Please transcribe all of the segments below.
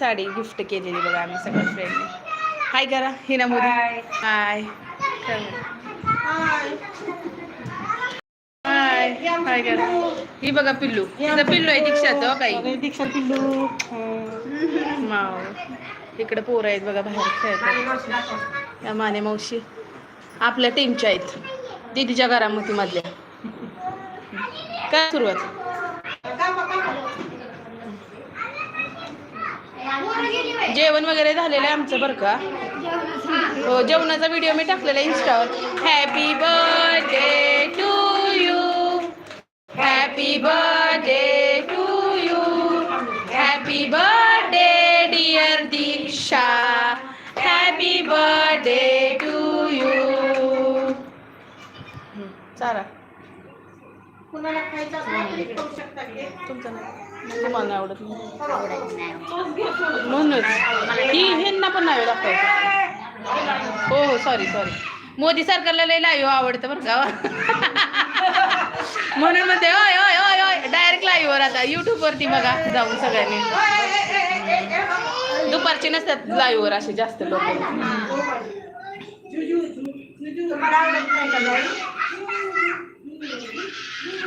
Sari gift केलेली बघा आम्ही सगळ्या फ्रेंडने हाय करा हिना मोदी हाय हाय हाय करा ही बघा पिल्लू. तिचं पिल्लू आहे दीक्षाचं काही? दीक्षा पिल्लू. माव इकडे पोरं आहेत बघा बाहेर खेळतात. या माने मावशी. आपल्या टीमच्या आहेत. दीदीच्या घरामध्ये मधल्या. काय सुरुवात? जेवण वगैरे झालेलं आहे आमचं बरं का? हो जेवणाचा व्हिडिओ मी टाकलेला इंस्टावर happy birthday to you happy birthday to you happy birthday dear Diksha happy birthday to you चारा कुणाला खायचं. तुमचं नाही तुम्हाला नाही. आवडत म्हणूनच. ही ह्यांना पण नाही दाखवायचं हो हो सॉरी सॉरी मोदी सरकारला लय लाईव्ह आवडतं बरं का. म्हणून म्हणते ओय ओय ओय ओय डायरेक्ट लाईव्हवर आता युट्यूबवरती बघा जाऊन सगळ्यांनी. दुपारचे नसतात लाईव्हवर असे जास्त लोक. नाही?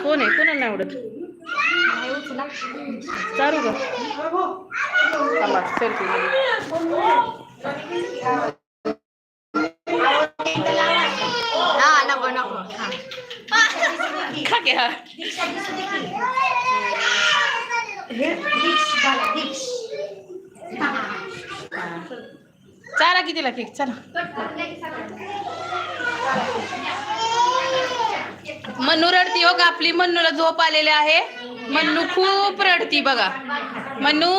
कोण आहे? कोणाला नाही आवडत? चारू का थांबा सेल्फी खा घ्या चारा कितीला केक चला. मन्नू रडती हो का? आपली मन्नूला झोप आलेली आहे. मन्नू खूप रडती बघा. मन्नू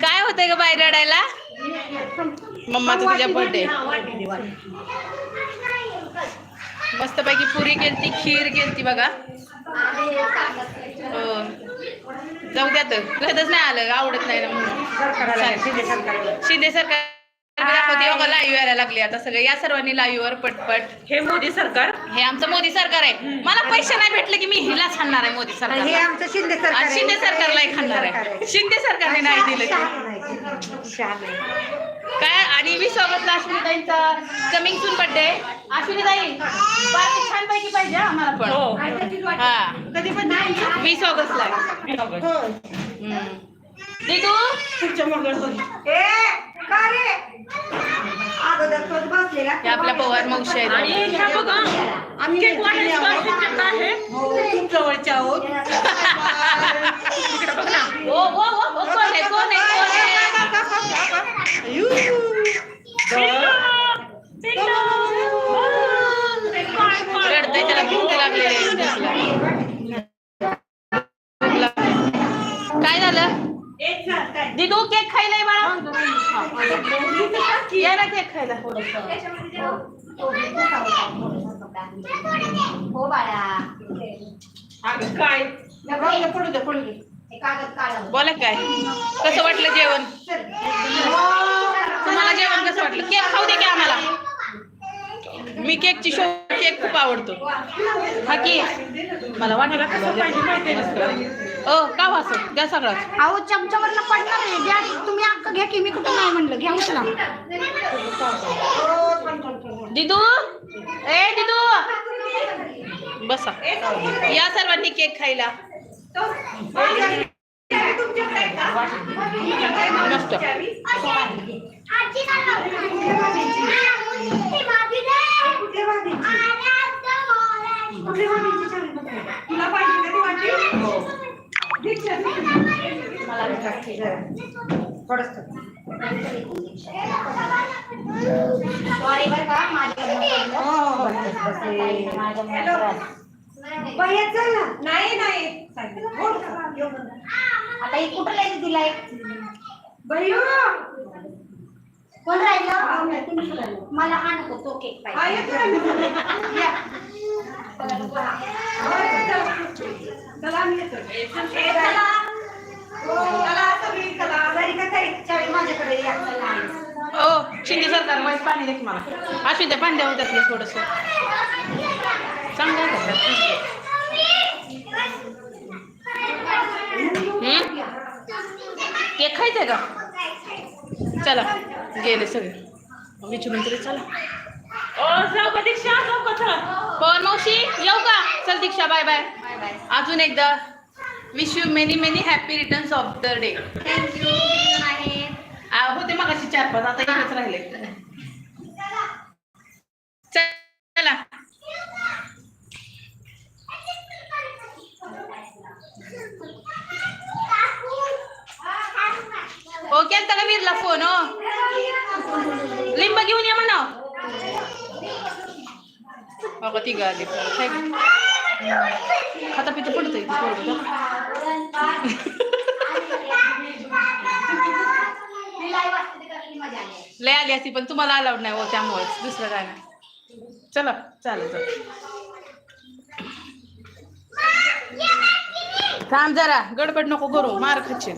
काय होतंय ग बाहेर रडायला? मम्माचा तुझ्या बर्थडे मस्तपैकी पुरी केलती खीर केलती बघा. हो. जाऊ द्या तर. नाही आलं आवडत नाही ना म्हणून. शिंदे सरकार बघा लाईव्ह यायला लागले आता सगळे. या सर्वांनी लाईव्ह वर पटपट. हे मोदी सरकार? हे आमचं मोदी सरकार आहे. मला पैसे नाही भेटले की मी हिलाच खाणार आहे मोदी हे सरकार आमचं शिंदे सरकार. शिंदे सरकारलाही खाणार आहे. शिंदे सरकारने नाही दिलं. काय? आणि वीस ऑगस्टला अश्विनीताईंचा coming soon birthday Ashwinitai party छान पैकी पाहिजे हा आम्हाला पण. हा. कधी पण नाही. वीस ऑगस्टला हो. दीदू? तुमच्या मागं. ए, का रे? अगोदर तोच बसलेला. हे आपल्या पवार मावशी आहेत. आम्ही केक हो, खूप जवळचे आहोत. ओ ओ ओ ओ, कोण आहे कोण आहे कोण आहे? दिदू केक खायलाय बाळा. या ना केक खायला. हो बाळा. काय? पडू दे पडू दे. हे कागद काढ. बोला काय? कसं वाटलं जेवण? तुम्हाला जेवण कसं वाटलं? केक खाऊ दे की आम्हाला? मी केकची शो केक खूप आवडतो. हा की? मला वाटायला कसं पाहिजे ओ का वास द्या सगळं अहो चमच्यावरनं पडणार आहे द्या तुम्ही अक्क घ्या की मी कुठं नाही म्हणलं घ्या उचला दिदू ए दिदू बसा या सर्वांनी केक खायला मस्त कुठे चल ना. नाही नाही आता एक कुठं लाईन एक बाई, कोण राहिलं मला हा नको तो केक पाहिजे चला ओ शिंदे सरकार वाईट पाणी दे की मला. अश्विन त्या पाणी द्यावं त्यातलं थोडस. चांगलं? केक खायचंय का? चला गेले सगळे. विचारून तरी चला. पवन मावशी येऊ का? चल दीक्षा बाय बाय. अजून एकदा. Wish you many many happy returns of the day thank you आहे होते मग अशी चार पाच आता एकच राहिले. चला. हो केलता का वीरला फोन हो? लिंब घेऊन या म्हणा. बघा ती गाडी खाता पिता पडतंय ते पोरगं. लय आली असती पण तुम्हाला अलाउड नाही हो त्यामुळेच. दुसरं काय नाही. चला चालेल चल. थांब जरा गडबड नको करू मार खाशील